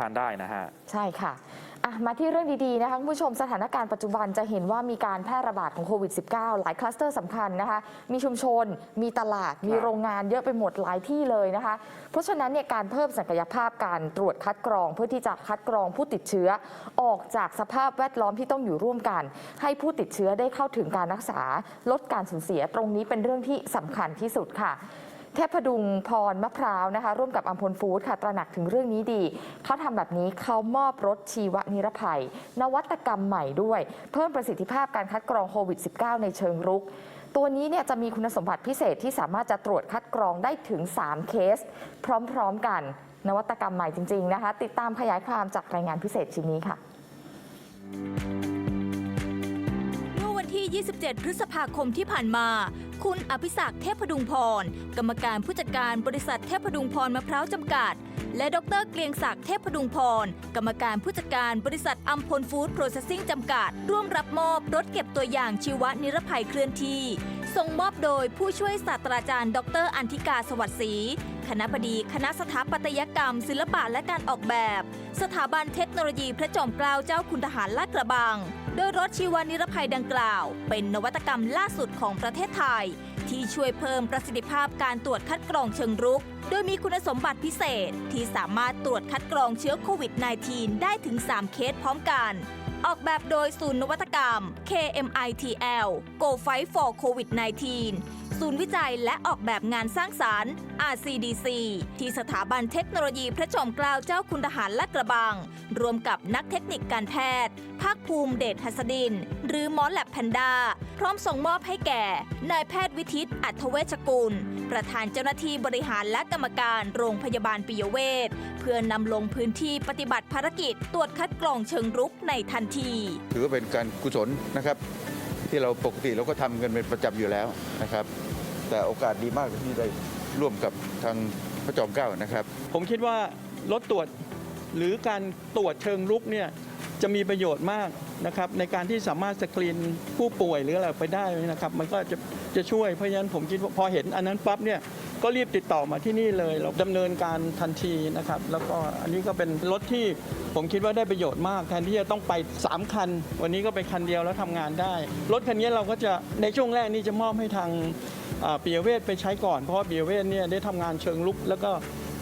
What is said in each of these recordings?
ทานได้นะฮะ ใช่ค่ะอะ มาที่เรื่องดีๆนะคะคุณผู้ชมสถานการณ์ปัจจุบันจะเห็นว่ามีการแพร่ระบาดของโควิด -19 หลายคลัสเตอร์สำคัญนะคะ มีชุมชน มีตลาด มีโรงงานเยอะไปหมดหลายที่เลยนะคะ เพราะฉะนั้นเนี่ยการเพิ่มศักยภาพการตรวจคัดกรอง เพื่อที่จะคัดกรองผู้ติดเชื้อ ออกจากสภาพแวดล้อมที่ต้องอยู่ร่วมกัน ให้ผู้ติดเชื้อได้เข้าถึงการรักษา ลดการสูญเสียตรงนี้เป็นเรื่องที่สำคัญที่สุดค่ะ เทพดุงพรมะพร้าวนะคะ ร่วมกับอัมพลฟู้ดค่ะ ตระหนักถึงเรื่องนี้ดี เขาทำแบบนี้เขามอบรถชีวนิรภัย นวัตกรรมใหม่ด้วย เพิ่มประสิทธิภาพการคัดกรองโควิด -19 ในเชิงรุกตัวนี้เนี่ยจะมีคุณสมบัติพิเศษที่สามารถจะตรวจคัดกรองได้ถึง 3 เคส พร้อมๆกัน นวัตกรรมใหม่จริง ๆนะคะ ติดตามขยายความจากรายงานพิเศษชิ้นนี้ค่ะเมื่อวันที่ 27 พฤษภาคมที่ผ่านมา คุณอภิศักดิ์เทพดุงพร กรรมการผู้จัดการบริษัทเทพดุงพรมะพร้าวจำกัด และดรเกรียงศักดิ์เทพดุงพร กรรมการผู้จัดการบริษัทอัมพลฟู้ดโปรเซสซิ่งจำกัด ร่วมรับมอบรถเก็บตัวอย่างชีวนิรภัยเคลื่อนที่ ส่งมอบโดยผู้ช่วยศาสตราจารย์ ดรอันธิกาสวัสดิ์ศรีคณะบดีคณะสถาปัตยกรรม ศิลปะและการออกแบบ สถาบันเทคโนโลยีพระจอมเกล้าเจ้าคุณทหารลาดกระบัง โดยรถชีวานิรภัยดังกล่าว เป็นนวัตกรรมล่าสุดของประเทศไทย ที่ช่วยเพิ่มประสิทธิภาพการตรวจคัดกรองเชิงรุก โดยมีคุณสมบัติพิเศษ ที่สามารถตรวจคัดกรองเชื้อโควิด -19 ได้ถึง 3 เคสพร้อมกัน ออกแบบโดยศูนย์นวัตกรรม KMITL Go Fight for COVID-19 ศูนย์วิจัยและออกแบบงานสร้างสารรค์ RCDC ที่สถาบันเทคโนโลยีพระจอมเกล้าเจ้าคุณทหารลาดกระบัง รวมกับนักเทคนิคการแพทย์ ภาคภูมิเดชหัสดิน หรือหมอแลบแพนด้าพร้อมส่งมอบให้แก่ นายแพทย์วิทิตอัธเวชกุล ประธานเจ้าหน้าที่บริหารและกรรมการโรงพยาบาลปิยเวชเพื่อนำลงพื้นที่ปฏิบัติภารกิจตรวจคัดกรองเชิงรุกในทันที ถือว่าเป็นการกุศลนะครับที่เราปกติเราก็ทำกันเป็นประจำอยู่แล้วนะครับ แต่โอกาสดีมากที่ได้ร่วมกับทางพระจอมเกล้านะครับ ผมคิดว่ารถตรวจหรือการตรวจเชิงรุกเนี่ยจะมีประโยชน์มากนะครับในการที่สามารถสกรีนผู้ป่วยหรืออะไรไปได้นะครับ มันก็จะจะช่วยเพราะฉะนั้นผมคิดว่าพอเห็นอันนั้นปั๊บเนี่ย ก็รีบติดต่อมาที่นี่เลย เราดำเนินการทันทีนะครับ แล้วก็อันนี้ก็เป็นรถที่ผมคิดว่าได้ประโยชน์มาก แทนที่จะต้องไป 3 คัน วันนี้ก็ไปคันเดียวแล้วทำงานได้ รถคันนี้เราก็จะในช่วงแรกนี่จะมอบให้ทางอ่าปิยเวทไปใช้ก่อน เพราะว่าปิยเวทเนี่ยได้ทำงานเชิงลุกแล้วก็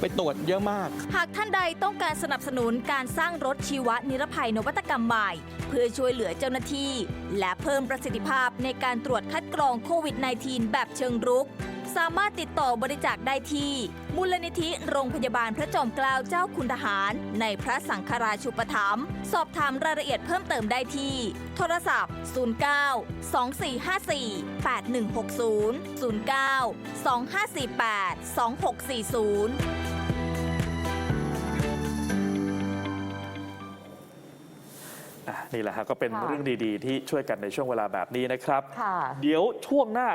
ไปตรวจเยอะมาก หากท่านใดต้องการสนับสนุนการสร้างรถชีวนิรภัยนวัตกรรมใหม่ เพื่อช่วยเหลือเจ้าหน้าที่ และเพิ่มประสิทธิภาพในการตรวจคัดกรองโควิด -19 แบบเชิงรุก สามารถติดต่อบริจาคได้ที่ มูลนิธิโรงพยาบาลพระจอมเกล้าเจ้าคุณทหาร ในพระสังฆราชูปถัมภ์สอบถามรายละเอียดเพิ่มเติมได้ที่ โทรศัพท์ 09 2454 8160 09 2548 2640อะนี่แหละฮะก็เป็นค่ะเรื่องดีๆ ที่ช่วยกันในช่วงเวลาแบบนี้นะครับค่ะเดี๋ยวช่วงหน้า